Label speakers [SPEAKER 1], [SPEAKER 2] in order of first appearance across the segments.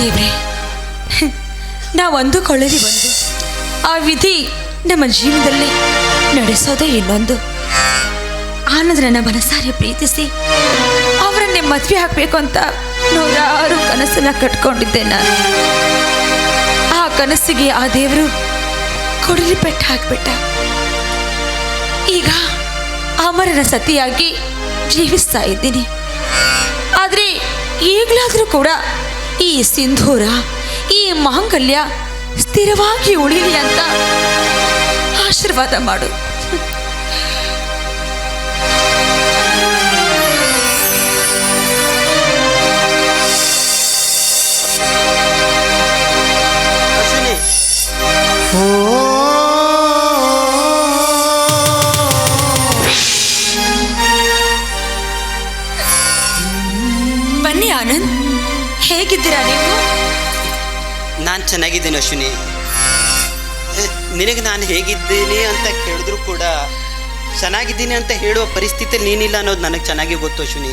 [SPEAKER 1] ದೇವ್ರೆ ನಾವು ಅಂದುಕೊಳ್ಳದೆ ಒಂದು ಆ ವಿಧಿ ನಮ್ಮ ಜೀವನದಲ್ಲಿ ನಡೆಸೋದೇ ಇನ್ನೊಂದು ಆನಂದ್ರನ್ನ ಮನಸಾರೆ ಪ್ರೀತಿಸಿ ಅವರನ್ನೇ ಮದುವೆ ಹಾಕಬೇಕು ಅಂತ ನೂರಾರು ಕನಸನ್ನ ಕಟ್ಕೊಂಡಿದ್ದೆ ನಾನು. ಆ ಕನಸಿಗೆ ಆ ದೇವರು ಕೊಡಲಿ ಪೆಟ್ಟು ಹಾಕ್ಬಿಟ್ಟ. ಈಗ ಅಮರನ ಸತಿಯಾಗಿ ಜೀವಿಸ್ತಾ ಇದ್ದೀನಿ. ಆದರೆ ಈಗಲಾದರೂ ಕೂಡ ಈ ಸಿಂಧೂರ ಈ ಮಾಂಗಲ್ಯ ಸ್ಥಿರವಾಗಿ ಉಳಿಯಲಿ ಅಂತ ಆಶೀರ್ವಾದ ಮಾಡು.
[SPEAKER 2] ನಿನಗೆ ನಾನು ಹೇಗಿದ್ದೀನಿ ಅಂತ ಕೇಳಿದ್ರು ಕೂಡ ಚೆನ್ನಾಗಿದ್ದೀನಿ ಅಂತ ಹೇಳುವ ಪರಿಸ್ಥಿತಿ ನೀನಿಲ್ಲ ಅನ್ನೋದು ನನಗೆ ಚೆನ್ನಾಗಿ ಗೊತ್ತು ಅಶ್ವಿನಿ.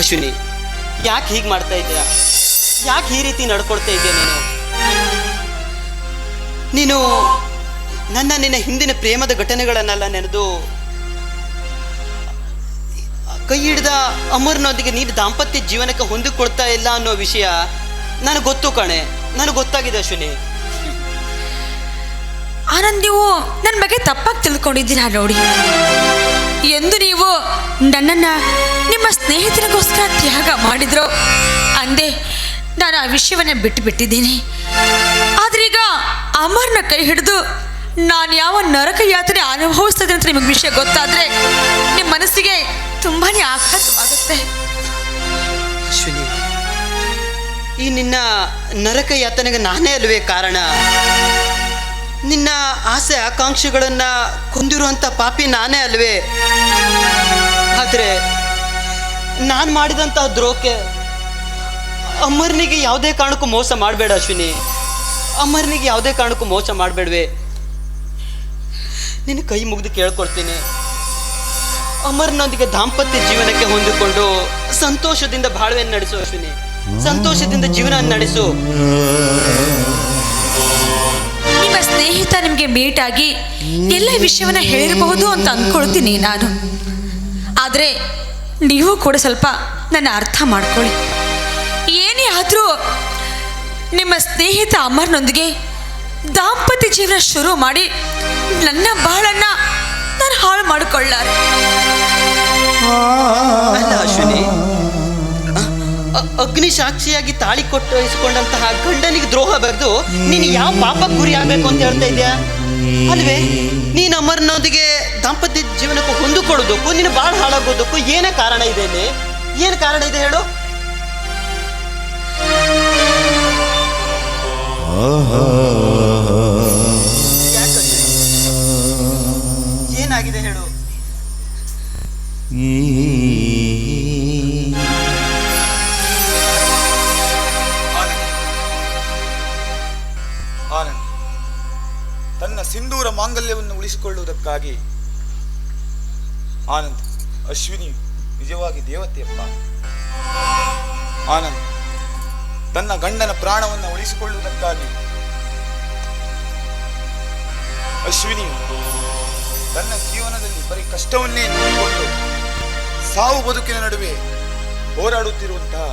[SPEAKER 2] ಅಶ್ವಿನಿ, ಯಾಕೆ ಹೀಗೆ ಮಾಡ್ತಾ ಇದ್ದೀಯಾ? ಯಾಕೆ ಈ ರೀತಿ ನಡ್ಕೊಳ್ತಾ ಇದೆಯಾ ನೀನು? ನೀನು ನನ್ನ ನಿನ್ನ ಹಿಂದಿನ ಪ್ರೇಮದ ಘಟನೆಗಳನ್ನೆಲ್ಲ ನೆನೆದು ಕೈ ಹಿಡಿದ ಅಮರ್ನೊಂದಿಗೆ ನೀನು ದಾಂಪತ್ಯ ಜೀವನಕ್ಕೆ ಹೊಂದಿಕೊಳ್ತಾ ಇಲ್ಲ ಅನ್ನೋ ವಿಷಯ ನನಗೆ ಗೊತ್ತು ಕಣೆ. ನನಗೆ ಗೊತ್ತಾಗಿದೆ ಅಶ್ವಿನಿ.
[SPEAKER 1] ಆನಂದ್ ನೀವು ನನ್ನ ಬಗ್ಗೆ ತಪ್ಪಾಗಿ ತಿಳ್ಕೊಂಡಿದ್ದೀರಾ ನೋಡಿ. ಎಂದು ನೀವು ನನ್ನನ್ನು ನಿಮ್ಮ ಸ್ನೇಹಿತರಿಗೋಸ್ಕರ ತ್ಯಾಗ ಮಾಡಿದ್ರು, ಅಂದೆ ನಾನು ಆ ವಿಷಯವನ್ನು ಬಿಟ್ಟು ಬಿಟ್ಟಿದ್ದೀನಿ ಆದ್ರೀಗ ಅಮರ್ನ ಕೈ ಹಿಡಿದು ನಾನು ಯಾವ ನರಕ ಯಾತ್ರೆ ಅನುಭವಿಸ್ತದೆ ಅಂತ ನಿಮಗೆ ವಿಷಯ ಗೊತ್ತಾದರೆ ನಿಮ್ಮ ಮನಸ್ಸಿಗೆ ತುಂಬಾ ಆಘಾತವಾಗುತ್ತೆ.
[SPEAKER 2] ಅಶ್ವಿನಿ, ಈ ನಿನ್ನ ನರಕ ಯಾತನೆಗೆ ನಾನೇ ಅಲ್ವೇ ಕಾರಣ? ನಿನ್ನ ಆಸೆ, ಆಕಾಂಕ್ಷೆಗಳನ್ನ ಕೊಂದಿರುವಂಥ ಪಾಪಿ ನಾನೇ ಅಲ್ವೇ? ಆದರೆ ನಾನು ಮಾಡಿದಂತ ದ್ರೋಕೆ ಅಮರ್ನಿಗೆ ಯಾವುದೇ ಕಾರಣಕ್ಕೂ ಮೋಸ ಮಾಡಬೇಡ ಅಶ್ವಿನಿ. ಅಮರ್ನಿಗೆ ಯಾವುದೇ ಕಾರಣಕ್ಕೂ ಮೋಸ ಮಾಡಬೇಡ್ವೆ. ನಿನ್ನ ಕೈ ಮುಗಿದು ಕೇಳ್ಕೊಡ್ತೀನಿ. ಅಮರ್ನೊಂದಿಗೆ ದಾಂಪತ್ಯ ಜೀವನಕ್ಕೆ ಹೊಂದಿಕೊಂಡು ಸಂತೋಷದಿಂದ ಬಾಳ್ವೆಯನ್ನು ನಡೆಸು ಅಶ್ವಿನಿ. ಸಂತೋಷದಿಂದ ಜೀವನ ನಡೆಸು.
[SPEAKER 1] ಸ್ನೇಹಿತ ನಿಮಗೆ ಮೀಟ್ ಆಗಿ ಎಲ್ಲ ವಿಷಯವನ್ನ ಹೇಳಿರಬಹುದು ಅಂತ ಅಂದ್ಕೊಳ್ತೀನಿ ನಾನು. ಆದರೆ ನೀವು ಕೂಡ ಸ್ವಲ್ಪ ನನ್ನ ಅರ್ಥ ಮಾಡ್ಕೊಳ್ಳಿ. ಏನೇ ಆದರೂ ನಿಮ್ಮ ಸ್ನೇಹಿತ ಅಮರ್ನೊಂದಿಗೆ ದಾಂಪತ್ಯ ಜೀವನ ಶುರು ಮಾಡಿ ನನ್ನ ಬಾಳನ್ನ ನಾನು ಹಾಳು ಮಾಡಿಕೊಳ್ಳಾರೆ.
[SPEAKER 2] ಅಲ್ಲ ಅಶ್ವಿನಿ. ಅಗ್ನಿ ಸಾಕ್ಷಿಯಾಗಿ ತಾಳಿ ಕೊಟ್ಟು ಇಸ್ಕೊಂಡಂತಹ ಗಂಡನಿಗೆ ದ್ರೋಹ ಬರೆದು ನೀನು ಯಾವ ಪಾಪ ಗುರಿ ಆಗ್ಬೇಕು ಅಂತ ಹೇಳ್ತಾ ಇದೆಯಾ? ಅಲ್ವೇ ನೀನು ಅಮರ್ನೊಂದಿಗೆ ದಾಂಪತ್ಯ ಜೀವನಕ್ಕೂ ಹೊಂದಿಕೊಳ್ಳೋದಕ್ಕೂ ನೀನು ಬಾಳ ಹಾಳಾಗೋದಕ್ಕೂ ಏನೇ ಕಾರಣ ಇದೆ ಇಲ್ಲಿ? ಏನು ಕಾರಣ ಇದೆ ಹೇಳು. ಏನಾಗಿದೆ ಹೇಳು.
[SPEAKER 3] ಸಿಂಧೂರ ಮಾಂಗಲ್ಯವನ್ನು ಉಳಿಸಿಕೊಳ್ಳುವುದಕ್ಕಾಗಿ ಆನಂದ್ ಅಶ್ವಿನಿ ನಿಜವಾಗಿ ದೇವತೆಯಪ್ಪ. ಆನಂದ್ ತನ್ನ ಗಂಡನ ಪ್ರಾಣವನ್ನು ಉಳಿಸಿಕೊಳ್ಳುವುದಕ್ಕಾಗಿ ಅಶ್ವಿನಿ ತನ್ನ ಜೀವನದಲ್ಲಿ ಬರೀ ಕಷ್ಟವನ್ನೇ ನೋಡಿಕೊಂಡು ಸಾವು ಬದುಕಿನ ನಡುವೆ ಹೋರಾಡುತ್ತಿರುವಂತಹ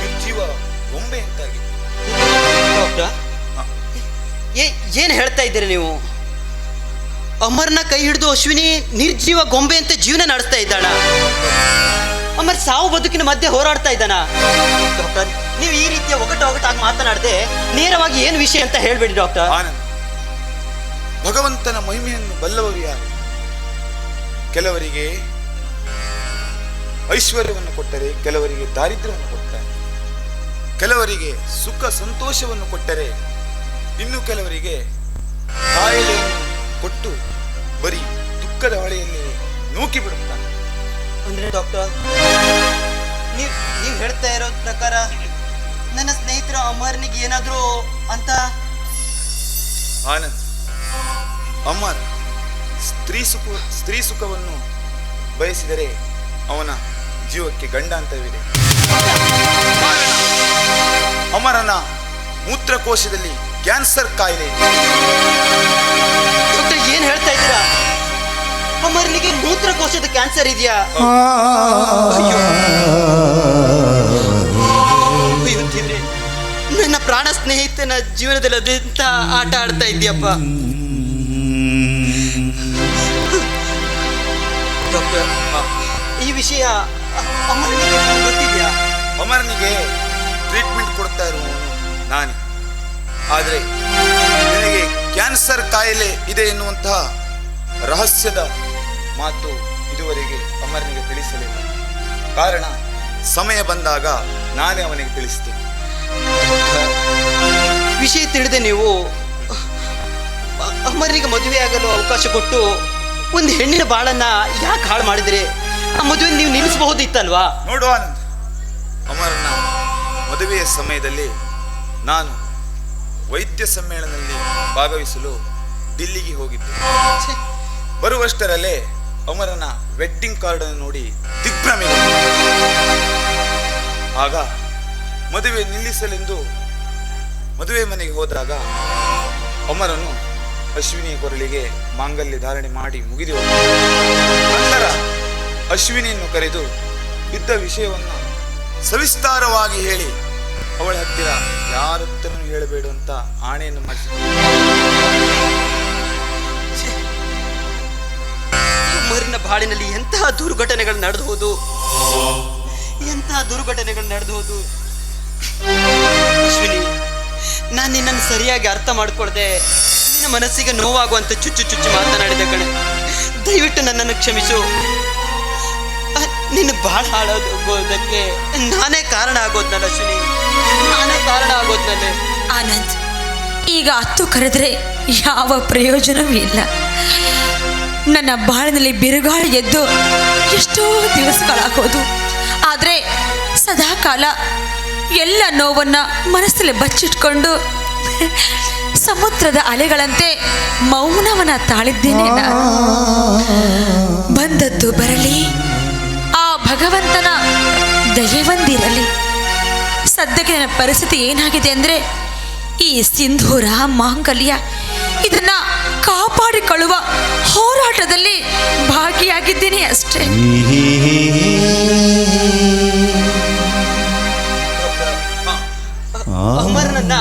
[SPEAKER 3] ನಿರ್ಜೀವ
[SPEAKER 2] ಡಾಕ್ಟರ್ ಏ ಏನು ಹೇಳ್ತಾ ಇದ್ದೀರಿ ನೀವು? ಅಮರ್ನ ಕೈ ಹಿಡಿದು ಅಶ್ವಿನಿ ನಿರ್ಜೀವ ಗೊಂಬೆ ಅಂತ ಜೀವನ ನಡೆಸ್ತಾ ಇದ್ದಾಳ. ಅಮರ್ ಸಾವು ಬದುಕಿನ ಮಧ್ಯೆ ಹೋರಾಡ್ತಾ ಇದ್ದಾನ. ಡಾಕ್ಟರ್, ನೀವು ಈ ರೀತಿಯ ಒಗಟು ಒಗಟಾಗಿ ಮಾತನಾಡದೆ ನೇರವಾಗಿ ಏನು ವಿಷಯ ಅಂತ ಹೇಳ್ಬೇಡಿ ಡಾಕ್ಟರ್.
[SPEAKER 3] ಭಗವಂತನ ಮಹಿಮೆಯನ್ನು ಬಲ್ಲವರು ಯಾರು? ಕೆಲವರಿಗೆ ಐಶ್ವರ್ಯವನ್ನು ಕೊಟ್ಟರೆ, ಕೆಲವರಿಗೆ ದಾರಿದ್ರ್ಯವನ್ನು ಕೊಡ್ತಾರೆ. ಕೆಲವರಿಗೆ ಸುಖ ಸಂತೋಷವನ್ನು ಕೊಟ್ಟರೆ ಇನ್ನು ಕೆಲವರಿಗೆ ಕಾಯಿಲೆಯನ್ನು ಕೊಟ್ಟು ಬರೀ ದುಃಖದ ಹೊಳೆಯಲ್ಲಿ ನೂಕಿ ಬಿಡುತ್ತಾರೆ
[SPEAKER 2] ಅಂದ್ರೆ ಡಾಕ್ಟರ್ ನೀವು ನೀವು ಹೇಳ್ತಾ ಇರೋ ಪ್ರಕಾರ ನನ್ನ ಸ್ನೇಹಿತರ ಅಮರ್ನಿಗೆ ಏನಾದರೂ ಅಂತ?
[SPEAKER 3] ಆನಂದ್ ಅಮರ್ ಸ್ತ್ರೀ ಸುಖ ಸ್ತ್ರೀ ಸುಖವನ್ನು ಬಯಸಿದರೆ ಅವನ ಜೀವಕ್ಕೆ ಗಂಡಾಂತವಿದೆ ಅಮರನ ಮೂತ್ರಕೋಶದಲ್ಲಿ ಕ್ಯಾನ್ಸರ್ ಕಾಯಿಲೆ.
[SPEAKER 2] ಡಾಕ್ಟರ್ ಏನ್ ಹೇಳ್ತಾ ಇದ್ದೀರಾ? ಅಮರ್ನಿಗೆ ಮೂತ್ರಕೋಶದ ಕ್ಯಾನ್ಸರ್ ಇದೆಯಾ. ನನ್ನ ಪ್ರಾಣ ಸ್ನೇಹಿತನ ಜೀವನದಲ್ಲಿ ಅದೆಂತ ಆಟ ಆಡ್ತಾ ಇದೆಯಪ್ಪ. ಡಾಕ್ಟರ್ ಈ ವಿಷಯ ಅಮರ್ನಿಗೆ ಗೊತ್ತಿದ್ಯಾ?
[SPEAKER 3] ಅಮರ್ನಿಗೆ ಟ್ರೀಟ್ಮೆಂಟ್ ಕೊಡ್ತಾ ನಾನು ನಾನೇ. ಆದರೆ ನಿನಗೆ ಕ್ಯಾನ್ಸರ್ ಕಾಯಿಲೆ ಇದೆ ಎನ್ನುವಂತಹ ರಹಸ್ಯದ ಮಾತು ಇದುವರೆಗೆ ಅಮರನಿಗೆ ತಿಳಿಸಲಿಲ್ಲ. ಕಾರಣ ಸಮಯ ಬಂದಾಗ ನಾನೇ ಅವನಿಗೆ ತಿಳಿಸ್ತೇನೆ.
[SPEAKER 2] ವಿಷಯ ತಿಳಿದೆ ನೀವು. ಅಮರನಿಗೆ ಅಮರ್ನಿಗೆ ಮದುವೆ ಆಗಲು ಅವಕಾಶ ಕೊಟ್ಟು ಒಂದು ಹೆಣ್ಣಿನ ಬಾಳನ್ನ ಯಾಕೆ ಹಾಳು ಮಾಡಿದ್ರಿ? ಆ ಮದುವೆ ನೀವು ನಿಲ್ಲಿಸಬಹುದಿತ್ತಲ್ವಾ?
[SPEAKER 3] ನೋಡು ಆನಂದ್ ಅಮರನ ಮದುವೆಯ ಸಮಯದಲ್ಲಿ ನಾನು ವೈದ್ಯ ಸಮ್ಮೇಳನದಲ್ಲಿ ಭಾಗವಹಿಸಲು ದಿಲ್ಲಿಗೆ ಹೋಗಿದ್ದೆ. ಬರುವಷ್ಟರಲ್ಲೇ ಅಮರನ ವೆಡ್ಡಿಂಗ್ ಕಾರ್ಡ್ ಅನ್ನು ನೋಡಿ ದಿಗ್ಭ್ರಮೆ ಆಗ ಮದುವೆ ನಿಲ್ಲಿಸಲೆಂದು ಮದುವೆ ಮನೆಗೆ ಹೋದಾಗ ಅಮರನು ಅಶ್ವಿನಿ ಕೊರಳಿಗೆ ಮಾಂಗಲ್ಯ ಧಾರಣೆ ಮಾಡಿ ಮುಗಿದು ನಂತರ ಅಶ್ವಿನಿಯನ್ನು ಕರೆದು ಇದ್ದ ವಿಷಯವನ್ನು ಸವಿಸ್ತಾರವಾಗಿ ಹೇಳಿ ಅವಳ ಹತ್ತಿರ ಯಾರ ಹತ್ತಿರನೂ ಹೇಳಬೇಡು ಅಂತ ಆಣೆಯನ್ನು ಮಾಡಿಸಿದ
[SPEAKER 2] ಅಮರಿನ ಬಾಳಿನಲ್ಲಿ ಎಂತಹ ದುರ್ಘಟನೆಗಳು ನಡೆದು ಎಂತಹ ದುರ್ಘಟನೆಗಳು ನಡೆದು ಹೋದು ಅಶ್ವಿನಿ, ನಾನು ನಿನ್ನನ್ನು ಸರಿಯಾಗಿ ಅರ್ಥ ಮಾಡ್ಕೊಳ್ದೆ. ನಿನ್ನ ಮನಸ್ಸಿಗೆ ನೋವಾಗುವಂತ ಚುಚ್ಚು ಚುಚ್ಚು ಮಾತನಾಡಿದ ಕಣೆ. ದಯವಿಟ್ಟು ನನ್ನನ್ನು ಕ್ಷಮಿಸು. ನಿನ್ನ ಬಾಳ ಹಾಳಾಗೋದಕ್ಕೆ ನಾನೇ ಕಾರಣ ಆಗೋದ್ನಲ್ಲ ಅಶ್ವಿನಿ. ಕಾರಣ
[SPEAKER 1] ಆನಂದ್, ಈಗ ಹತ್ತು ಕರೆದ್ರೆ ಯಾವ ಪ್ರಯೋಜನವೂ ಇಲ್ಲ. ನನ್ನ ಬಾಳಿನಲ್ಲಿ ಬಿರುಗಾಳಿ ಎದ್ದು ಎಷ್ಟೋ ದಿವಸಗಳಾಗೋದು. ಆದರೆ ಸದಾಕಾಲ ಎಲ್ಲ ನೋವನ್ನ ಮನಸ್ಸಲ್ಲಿ ಬಚ್ಚಿಟ್ಕೊಂಡು ಸಮುದ್ರದ ಅಲೆಗಳಂತೆ ಮೌನವನ್ನ ತಾಳಿದ್ದೇನೆ ಬಂದದ್ದು ಬರಲಿ, ಆ ಭಗವಂತನ ದಯವಂದಿರಲಿ ಸದ್ಯಕ್ಕೆ ನನ್ನ ಪರಿಸ್ಥಿತಿ ಏನಾಗಿದೆ ಅಂದರೆ ಈ ಸಿಂಧೂರ ಮಾಂಗಲ್ಯ ಇದನ್ನ ಕಾಪಾಡಿಕೊಳ್ಳುವ ಹೋರಾಟದಲ್ಲಿ ಭಾಗಿಯಾಗಿದ್ದೀನಿ ಅಷ್ಟೇ.
[SPEAKER 2] ಅಮರನನ್ನ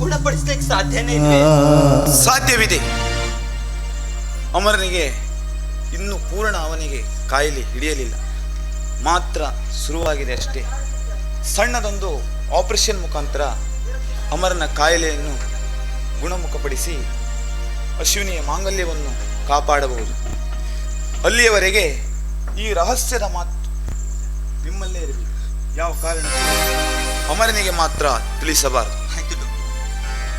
[SPEAKER 2] ಗುಣಪಡಿಸ್ಲಿಕ್ಕೆ ಸಾಧ್ಯನೇ ಇಲ್ವೇ
[SPEAKER 3] ಸಾಧ್ಯವಿದೆ. ಅಮರನಿಗೆ ಇನ್ನು ಪೂರ್ಣ ಅವನಿಗೆ ಕಾಯಿಲೆ ಹಿಡಿಯಲಿಲ್ಲ. ಮಾತ್ರ ಶುರುವಾಗಿದೆ ಅಷ್ಟೇ. ಸಣ್ಣದೊಂದು ಆಪರೇಷನ್ ಮುಖಾಂತರ ಅಮರನ ಕಾಯಿಲೆಯನ್ನು ಗುಣಮುಖಪಡಿಸಿ ಅಶ್ವಿನಿಯ ಮಾಂಗಲ್ಯವನ್ನು ಕಾಪಾಡಬಹುದು. ಅಲ್ಲಿಯವರೆಗೆ ಈ ರಹಸ್ಯದ ಮಾತು ನಿಮ್ಮಲ್ಲೇ ಇರಬೇಕು ಯಾವ ಕಾರಣ? ಅಮರನಿಗೆ ಮಾತ್ರ ತಿಳಿಸಬಾರದು.
[SPEAKER 2] ಆಯ್ತು.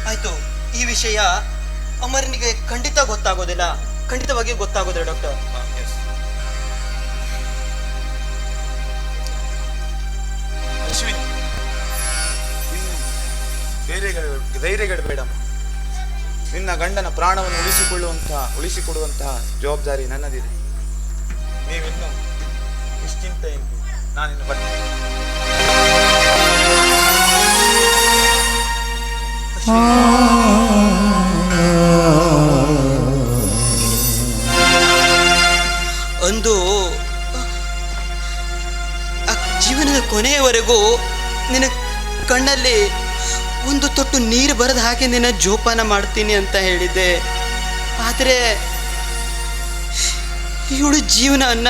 [SPEAKER 2] ಆಯ್ತು, ಈ ವಿಷಯ ಅಮರನಿಗೆ ಖಂಡಿತ ಗೊತ್ತಾಗೋದಿಲ್ಲ. ಖಂಡಿತವಾಗಿ ಗೊತ್ತಾಗೋದಿಲ್ಲ ಡಾಕ್ಟರ್
[SPEAKER 3] ಧೈರ್ಯಗಳು ಧೈರ್ಯಗೆಡಬೇಡಮ್ಮ ನಿನ್ನ ಗಂಡನ ಪ್ರಾಣವನ್ನು ಉಳಿಸಿಕೊಳ್ಳುವಂತಹ, ಉಳಿಸಿಕೊಡುವಂತಹ ಜವಾಬ್ದಾರಿ ನನ್ನದಿದೆ. ನೀವಿನ್ನು ನಿಶ್ಚಿಂತೆಯಿಂದ ನಾನಿನ್ನು ಬರ್ತೀನಿ.
[SPEAKER 2] ಆ, ಜೀವನದ ಕೊನೆಯವರೆಗೂ ನಿನ್ನ ಕಣ್ಣಲ್ಲಿ ಒಂದು ತೊಟ್ಟು ನೀರು ಬರದ ಹಾಗೆ ನಿನ್ನ ಜೋಪಾನ ಮಾಡ್ತೀನಿ ಅಂತ ಹೇಳಿದ್ದೆ ಆದರೆ ಇವಳು ಜೀವನನ್ನ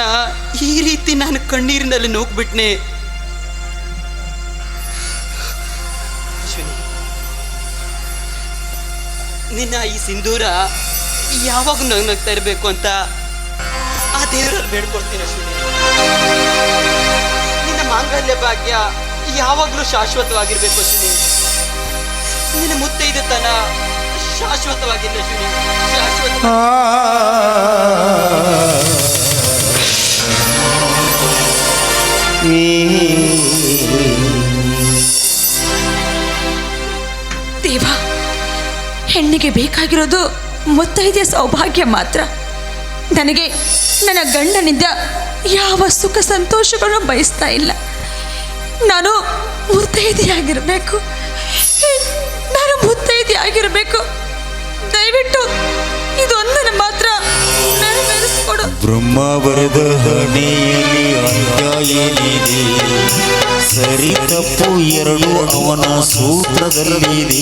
[SPEAKER 2] ಈ ರೀತಿ ನಾನು ಕಣ್ಣೀರಿನಲ್ಲಿ ನೋಗ್ಬಿಟ್ನೆ. ನಿನ್ನ ಈ ಸಿಂಧೂರ ಯಾವಾಗ ನಗ್ನಗ್ತಾ ಇರಬೇಕು ಅಂತ ಆ ದೇವರಲ್ಲಿ ಬೇಡ್ಕೊಡ್ತೀನಿ ಅಶ್ವಿನಿ. ನಿನ್ನ ಮಾಂಗಲ್ಯ ಭಾಗ್ಯ ಯಾವಾಗಲೂ ಶಾಶ್ವತವಾಗಿರ್ಬೇಕು ಅಶ್ವಿನಿ. ನಿನ್ನ ಮುತ್ತೈದತನ ಶಾಶ್ವತವಾಗಿಲ್ಲ ಅಶ್ವಿನಿ ಶಾಶ್ವತ
[SPEAKER 1] ದೇವ ಹೆಣ್ಣಿಗೆ ಬೇಕಾಗಿರೋದು ಮುತ್ತೈದೆಯ ಸೌಭಾಗ್ಯ ಮಾತ್ರ. ನನಗೆ ನನ್ನ ಗಂಡನಿಂದ ಯಾವ ಸುಖ ಸಂತೋಷಗಳನ್ನು ಬಯಸ್ತಾ ಇಲ್ಲ. ನಾನು ಮುತ್ತೈದೆಯಾಗಿರಬೇಕು. ಪ್ರೀತಿಯಾಗಿರಬೇಕು ದಯವಿಟ್ಟು ಇದೊಂದನ್ನು ಮಾತ್ರ ನೆರವೇರಿಸಿಕೊಡು.
[SPEAKER 4] ಬ್ರಹ್ಮ ಬರೆದ ಹಣೆಯಲ್ಲಿ ಅಂತ್ಯ ಏನಿದೆ ಸರಿ ತಪ್ಪು ಎರಡು ಅವನ ಸೂತ್ರದಲ್ಲಿದೆ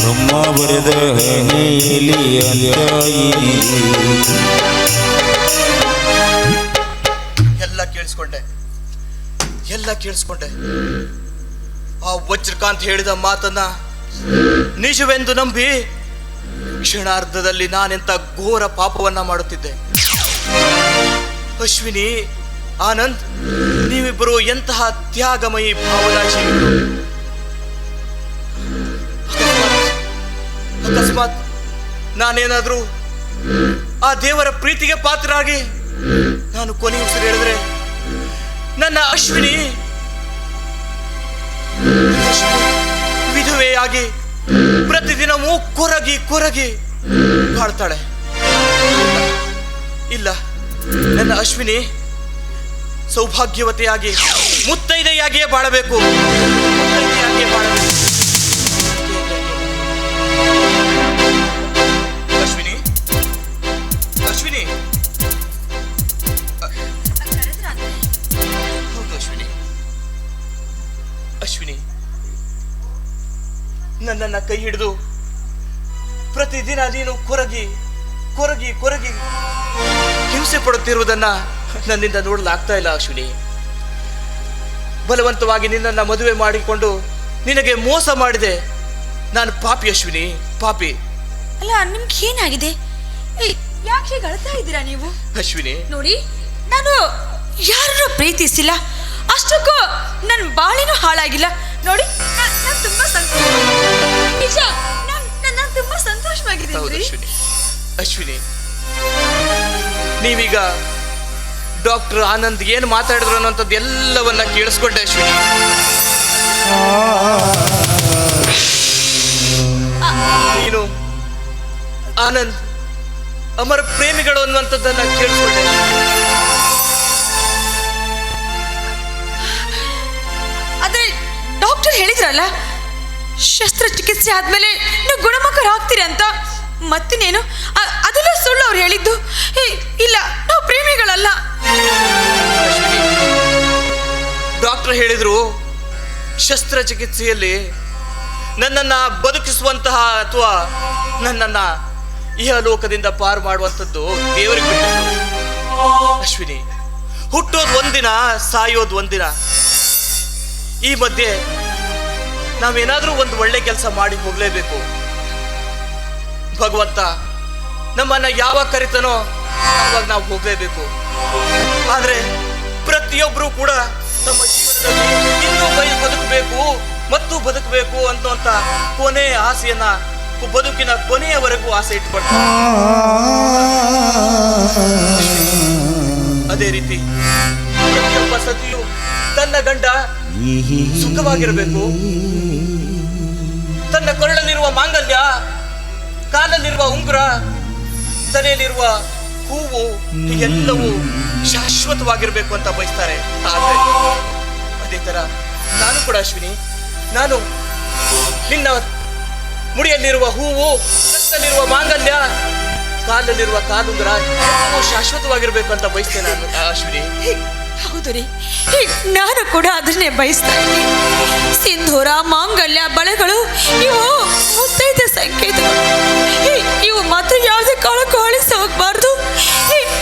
[SPEAKER 4] ಬ್ರಹ್ಮ ಬರೆದ ಹಣೆಯಲ್ಲಿ ಅಂತ್ಯ ಏನಿದೆ
[SPEAKER 5] ಎಲ್ಲ ಕೇಳಿಸ್ಕೊಂಡೆ. ಎಲ್ಲ ಕೇಳಿಸ್ಕೊಂಡೆ. ಆ ವಜ್ರಕಾಂತ್ ಹೇಳಿದ ಮಾತನ್ನ ನಿಜವೆಂದು ನಂಬಿ ಕ್ಷಣಾರ್ಧದಲ್ಲಿ ನಾನೆಂತ ಘೋರ ಪಾಪವನ್ನ ಮಾಡುತ್ತಿದ್ದೆ. ಅಶ್ವಿನಿ, ಆನಂದ್, ನೀವಿಬ್ಬರು ಎಂತಹ ತ್ಯಾಗಮಯಿ ಭಾವನಾಶೀಲರು ಅಕಸ್ಮಾತ್- ನಾನೇನಾದ್ರೂ ಆ ದೇವರ ಪ್ರೀತಿಗೆ ಪಾತ್ರರಾಗಿ ನಾನು ಕೊನೆ ಉಸಿರು ಹೇಳಿದ್ರೆ ನನ್ನ ಅಶ್ವಿನಿ. ವಿಧವೆಯಾಗಿ ಪ್ರತಿದಿನವೂ ಕೊರಗಿ ಕೊರಗಿ ಬಾಳ್ತಾಳೆ ಇಲ್ಲ ನನ್ನ ಅಶ್ವಿನಿ ಸೌಭಾಗ್ಯವತೆಯಾಗಿ ಮುತ್ತೈದೆಯಾಗಿಯೇ ಬಾಳಬೇಕು. ಮುತ್ತೈದೆಯಾಗಿಯೇ ಬಾಳಬೇಕು. ನನ್ನನ್ನ ಕೈ ಹಿಡಿದು ಪ್ರತಿದಿನ ನೀನು ಕೊರಗಿ ಕೊರಗಿ ಕೊರಗಿ ಹಿಂಸೆ ಪಡುತ್ತಿರುವುದನ್ನು ನನ್ನಿಂದ ನೋಡಲಾಗ್ತಾ ಇಲ್ಲ ಅಶ್ವಿನಿ. ಬಲವಂತವಾಗಿ ನಿನ್ನನ್ನ ಮದುವೆ ಮಾಡಿಕೊಂಡು ನಿನಗೆ ಮೋಸ ಮಾಡಿದೆ. ನಾನು ಪಾಪಿ ಅಶ್ವಿನಿ ಪಾಪಿ.
[SPEAKER 1] ಅಲ್ಲ ನಿಮ್ಗೆ ಏನಾಗಿದೆ? ಯಾಕೆ ಅಳ್ತಾ ಇದ್ದೀರಾ ನೀವು?
[SPEAKER 5] ಅಶ್ವಿನಿ.
[SPEAKER 1] ನೋಡಿ ನಾನು ಯಾರನ್ನು ಪ್ರೀತಿಸಿಲ್ಲ. ಅಷ್ಟಕ್ಕೂ ನನ್ನ ಬಾಳಿನೂ ಹಾಳಾಗಿಲ್ಲ. ನೋಡಿ ನಾನು ತುಂಬಾ ಸಂತೋಷ ನಿಜ? ನಾನು ತುಂಬಾ ಸಂತೋಷವಾಗಿದ್ದೀನಿ
[SPEAKER 5] ಅಶ್ವಿನಿ. ಅಶ್ವಿನಿ ನೀವೀಗ ಡಾಕ್ಟರ್ ಆನಂದ್ ಏನು ಮಾತಾಡಿದ್ರು ಅನ್ನೋಂಥದ್ದು ಎಲ್ಲವನ್ನ ಕೇಳಿಸ್ಕೊಂಡೆ ಅಶ್ವಿನಿ. ನೀನು ಆನಂದ್ ಅಮರ ಪ್ರೇಮಿಗಳು ಅನ್ನುವಂಥದ್ದನ್ನ ಕೇಳಿಸ್ಕೊಂಡೆ.
[SPEAKER 1] ಆದ್ರೆ ಡಾಕ್ಟರ್ ಹೇಳಿದ್ರಲ್ಲ ಶಸ್ತ್ರಚಿಕಿತ್ಸೆ ಆದ್ಮೇಲೆ ನೀವು ಗುಣಮುಖರಾಗ್ತೀರಿ ಅಂತ. ಮತ್ತಿನೇನು ಅದೆಲ್ಲ ಸುಳ್ಳು ಅವ್ರು ಹೇಳಿದ್ದು. ಇಲ್ಲ, ನಾವು ಪ್ರೇಮಿಗಳಲ್ಲ.
[SPEAKER 5] ಡಾಕ್ಟರ್ ಹೇಳಿದ್ರು, ಶಸ್ತ್ರಚಿಕಿತ್ಸೆಯಲ್ಲಿ ನನ್ನನ್ನು ಬದುಕಿಸುವಂತಹ ಅಥವಾ ನನ್ನನ್ನ ಇಹಲೋಕದಿಂದ ಪಾರು ಮಾಡುವಂಥದ್ದು ದೇವರಿಗೆ ಅಶ್ವಿನಿ, ಹುಟ್ಟೋದು ಒಂದಿನ, ಸಾಯೋದು ಒಂದಿನ. ಈ ಮಧ್ಯೆ ನಾವೇನಾದ್ರೂ ಒಂದು ಒಳ್ಳೆ ಕೆಲಸ ಮಾಡಿ ಹೋಗಲೇಬೇಕು. ಭಗವಂತ, ನಮ್ಮನ್ನ ಯಾವಾಗ ಕರಿತಾನೋ ಅವಾಗ ನಾವು ಹೋಗಲೇಬೇಕು. ಆದರೆ ಪ್ರತಿಯೊಬ್ಬರೂ ಕೂಡ ತಮ್ಮ ಜೀವನದಲ್ಲಿ ಇನ್ನೂ ಬೈ ಬದುಕಬೇಕು ಮತ್ತು ಬದುಕಬೇಕು ಅನ್ನುವಂತ ಕೊನೆ ಆಸೆಯನ್ನ, ಬದುಕಿನ ಕೊನೆಯವರೆಗೂ ಆಸೆ ಇಟ್ಕೊಳ್ತಾರೆ. ಅದೇ ರೀತಿ, ಪ್ರತಿಯೊಬ್ಬ ಸತಿಯು ತನ್ನ ಗಂಡ ಸುಖವಾಗಿರಬೇಕು. ತನ್ನ ಕೊರಳಲ್ಲಿರುವ ಮಾಂಗಲ್ಯ, ಕಾಲಲ್ಲಿರುವ ಉಂಗುರ, ತಲೆಯಲ್ಲಿರುವ ಹೂವು ಎಲ್ಲವೂ ಶಾಶ್ವತವಾಗಿರಬೇಕು ಅಂತ ಬಯಸ್ತಾರೆ. ಆದರೆ ಅದೇ ತರ ನಾನು ಕೂಡ ಅಶ್ವಿನಿ, ನಾನು ನಿನ್ನ ಮುಡಿಯಲ್ಲಿರುವ ಹೂವು ಕತ್ತಲ್ಲಿರುವ ಮಾಂಗಲ್ಯ, ಕಾಲಲ್ಲಿರುವ ಕಾಲುಂಗುರ ಎಲ್ಲವೂ ಶಾಶ್ವತವಾಗಿರ್ಬೇಕು ಅಂತ ಬಯಸ್ತೇನೆ ನಾನು. ಅಶ್ವಿನಿ.
[SPEAKER 1] ಹೌದು ರೀ. ನಾನು ಕೂಡ ಅದನ್ನೇ ಬಯಸ್ತಾ ಸಿಂಧೂರ ಮಾಂಗಲ್ಯ ಬಳೆಗಳು ಇವು ಮುತ್ತೈದ ಸಂಕೇತಗಳು. ಇವು ಮಾತ್ರ ಯಾವುದೇ ಕಾಲಕ್ಕೂ ಅಳಿಸಿ ಹೋಗ್ಬಾರ್ದು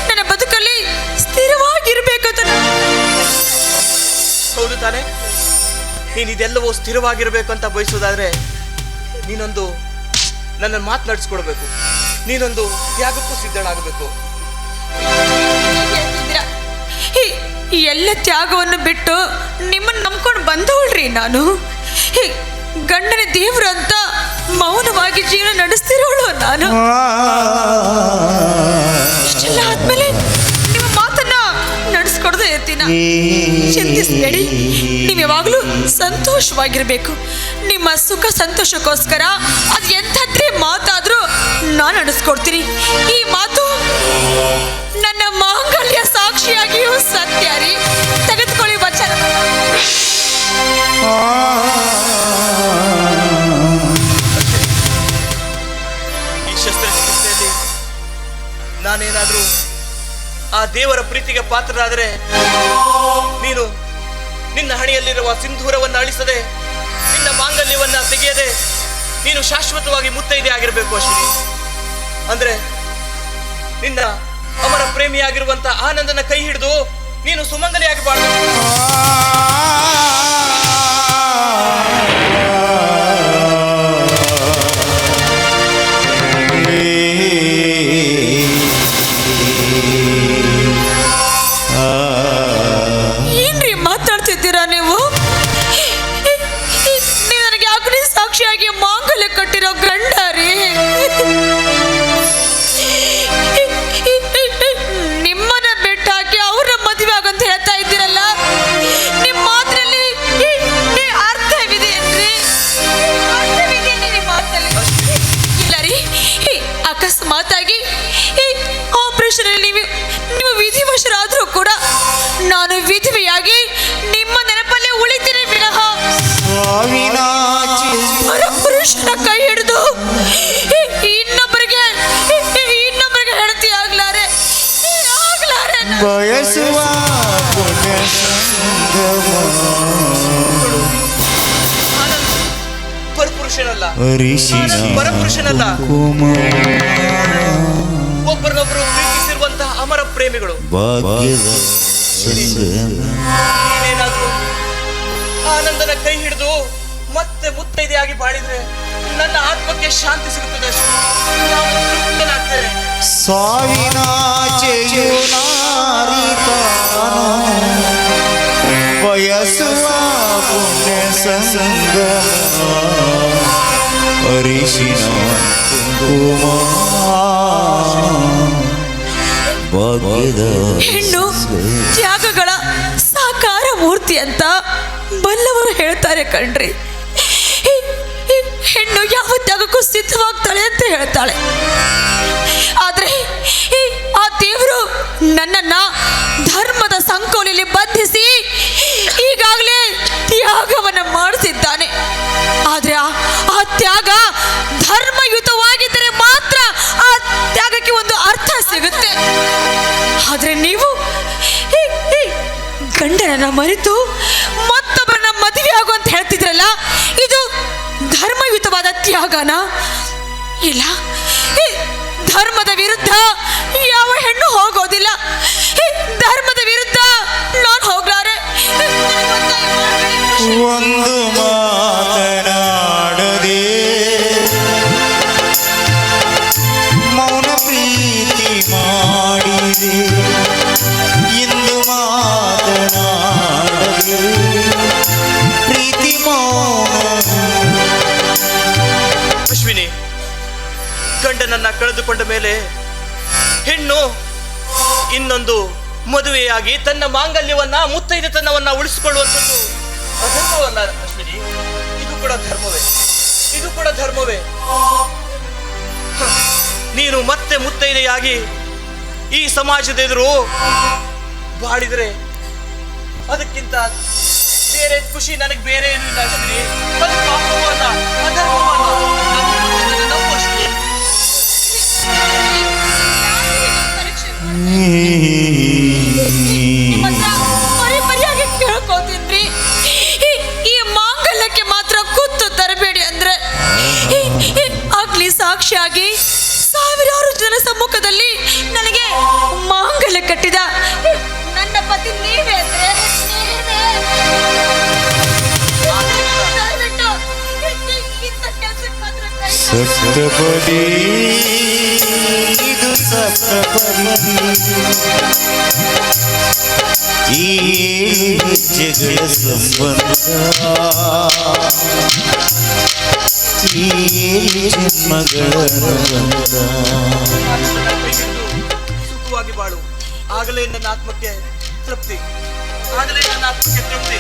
[SPEAKER 1] ನನ್ನ ಬದುಕಲ್ಲಿ ಸ್ಥಿರವಾಗಿರ್ಬೇಕು
[SPEAKER 5] ಹೌದು ತಾನೆ. ನೀನು ಇದೆಲ್ಲವೂ ಸ್ಥಿರವಾಗಿರ್ಬೇಕು ಅಂತ ಬಯಸೋದಾದ್ರೆ ನೀನೊಂದು ನನ್ನ ಮಾತನಾಡಿಸ್ಕೊಡ್ಬೇಕು. ನೀನೊಂದು ತ್ಯಾಗಕ್ಕೂ ಸಿದ್ಧನಾಗಬೇಕು
[SPEAKER 1] ಈ ಎಲ್ಲ ತ್ಯಾಗವನ್ನು ಬಿಟ್ಟು ನಿಮ್ಮನ್ನು ನಂಬ್ಕೊಂಡು ಬಂದವಳ್ರಿ ನಾನು. ಗಂಡನ ದೇವ್ರು ಅಂತ ಮೌನವಾಗಿ ಜೀವನ ನಡೆಸ್ತಿರೋಳು ನಾನು. ಇಷ್ಟೆಲ್ಲ ಆದ್ಮೇಲೆ ನಿಮ್ಮ ಮಾತನ್ನ ನಡೆಸ್ಕೊಡ್ದೆ ಇರ್ತೀನ? ಚಿಂತಿಸ್ಬೇಡಿ. ನೀವು ಯಾವಾಗಲೂ ಸಂತೋಷವಾಗಿರ್ಬೇಕು. ನಿಮ್ಮ ಸುಖ ಸಂತೋಷಕ್ಕೋಸ್ಕರ ಅದು ಎಂಥದ್ದೇ ಮಾತಾದ್ರೂ ನಾನು ನಡೆಸ್ಕೊಡ್ತೀನಿ. ಈ ಮಾತು ನನ್ನ ಮಾಂಗಲ್ಯ ಸಾಕ್ಷಿಯಾಗಿಯೂ ಸತ್ಯ ರೀ. ತೆಗೆದುಕೊಳ್ಳಿ ವಚನ.
[SPEAKER 5] ಈ ಶಸ್ತ್ರಚಿಕಿತ್ಸೆಯಲ್ಲಿ ನಾನೇನಾದರೂ ಆ ದೇವರ ಪ್ರೀತಿಗೆ ಪಾತ್ರರಾದರೆ ನೀನು ನಿನ್ನ ಹಣೆಯಲ್ಲಿರುವ ಸಿಂಧೂರವನ್ನು ಅಳಿಸದೆ, ನಿನ್ನ ಮಾಂಗಲ್ಯವನ್ನ ತೆಗೆಯದೆ ನೀನು ಶಾಶ್ವತವಾಗಿ ಮುತ್ತೈದೆ ಆಗಿರಬೇಕು ಅಶ್ವಿನಿ. ಅಂದ್ರೆ ನಿನ್ನ ಅಮರ ಪ್ರೇಮಿಯಾಗಿರುವಂತ ಆನಂದನ ಕೈ ಹಿಡಿದು ನೀನು ಸುಮಂಗಲಿಯಾಗಿ
[SPEAKER 4] ಅರಿಶಿನ
[SPEAKER 5] ಪರಪುರುಷನಲ್ಲ. ಒಬ್ಬರನ್ನೊಬ್ಬರು ಪ್ರೀತಿಸಿರುವಂತಹ ಅಮರ ಪ್ರೇಮಿಗಳು.
[SPEAKER 4] ಭಾಗ್ಯದ
[SPEAKER 5] ನೀನೇನಾದ್ರೂ ಆನಂದನ ಕೈ ಹಿಡಿದು ಮತ್ತೆ ಮುತ್ತೈದೆಯಾಗಿ ಬಾಳಿದ್ರೆ ನನ್ನ ಆತ್ಮಕ್ಕೆ ಶಾಂತಿ ಸಿಗುತ್ತದೆ. ಅಶ್ವಿನಿ. ನಾನು ತೃಪ್ತನಾಗ್ತೇನೆ.
[SPEAKER 4] ಸಾವಿನ ನಾರಿತಾನು. ಬಯಸುವ ಪುಣ್ಯ ಸಂಗಮ ಅರಿಶಿನ
[SPEAKER 1] ಹೆಣ್ಣು ತ್ಯಾಗಗಳ ಸಾಕಾರ ಮೂರ್ತಿ ಅಂತ ಬಲ್ಲವರು ಹೇಳ್ತಾರೆ ಕಣ್ರಿ. ಹೆಣ್ಣು ಯಾವ ತ್ಯಾಗಕ್ಕೂ ಸಿದ್ಧವಾಗ್ತಾಳೆ ಅಂತ ಹೇಳ್ತಾಳೆ. ಆದರೆ ಆ ದೇವರು ನನ್ನನ್ನ ಧರ್ಮದ ಸಂಕೋಲೆಯಲ್ಲಿ ಬಂಧಿಸಿ ಈಗಾಗಲೇ ತ್ಯಾಗವನ್ನು ಮಾಡಿಸಿದ್ದಾನೆ ಆದ್ರೆ ಆ- ತ್ಯಾಗ ಧರ್ಮಯುತವಾಗಿದ್ದರೆ ಮಾತ್ರ ಆ ತ್ಯಾಗಕ್ಕೆ ಒಂದು ಅರ್ಥ ಸಿಗುತ್ತೆ. ಆದ್ರೆ ನೀವು ಗಂಡನನ್ನ ಮರೆತು ಮತ್ತೊಬ್ಬರನ್ನ ಮದುವೆ ಆಗು ಅಂತ ಹೇಳ್ತಿದ್ರಲ್ಲ, ಇದು ಧರ್ಮಯುತವಾದ ತ್ಯಾಗನ? ಇಲ್ಲ. ಧರ್ಮದ ವಿರುದ್ಧ ಯಾವ ಹೆಣ್ಣು ಹೋಗೋದಿಲ್ಲ. ಧರ್ಮದ ವಿರುದ್ಧ ನಾನು ಹೋಗ್ಲಾರೆ.
[SPEAKER 4] ಒಂದು ಮಾತನಾಡದೆ
[SPEAKER 5] ಗಂಡನನ್ನ ಕಳೆದುಕೊಂಡ ಮೇಲೆ ಹೆಣ್ಣು ಇನ್ನೊಂದು ಮದುವೆಯಾಗಿ ತನ್ನ ಮಾಂಗಲ್ಯವನ್ನ, ಮುತ್ತೈದೆತನವನ್ನ ಉಳಿಸಿಕೊಳ್ಳುವಂಥದ್ದು ಅಧರ್ಮವಲ್ಲ ಅಶ್ವಿನಿ. ಇದು ಕೂಡ ಧರ್ಮವೇ. ಇದು ಕೂಡ ಧರ್ಮವೇ. ನೀನು ಮತ್ತೆ ಮುತ್ತೈದೆಯಾಗಿ ಈ ಸಮಾಜದ ಎದುರು ಬಾಳಿದರೆ ಅದಕ್ಕಿಂತ ಬೇರೆ ಖುಷಿ ನನಗೆ ಬೇರೆ ಏನು ಇಲ್ಲ ಅಶ್ವಿನಿ. ಅದು ಪಾಪವನ್ನ ಅಲ್ಲ
[SPEAKER 1] ನಿಮ್ಮ ಹತ್ರ ಪರಿ ಪರಿಯಾಗಿ ಕೇಳ್ಕೊತಿದ್ರಿ. ಈ- ಮಾಂಗಲಕ್ಕೆ ಮಾತ್ರ ಕುತ್ತು ತರಬೇಡಿ ಅಂದ್ರೆ. ಆಗ್ಲಿ ಸಾಕ್ಷಿಯಾಗಿ ಸಾವಿರಾರು ಜನ ಸಮ್ಮುಖದಲ್ಲಿ ನನಗೆ ಮಾಂಗಲ್ಯ ಕಟ್ಟಿದ ನನ್ನ ಪತಿ ನೀವೇ ಅಂದ್ರೆ.
[SPEAKER 4] ಇದು ಸಪ್ತಪದಿ. ಈ ಜಗಳ ಸಂಬಂಧ. ಈ
[SPEAKER 5] ಸುಖವಾಗಿ ಬಾಳು. ಆಗಲೇ ನನ್ನ ಆತ್ಮಕ್ಕೆ ತೃಪ್ತಿ. ಆಗಲೇ ನನ್ನ ಆತ್ಮಕ್ಕೆ ತೃಪ್ತಿ.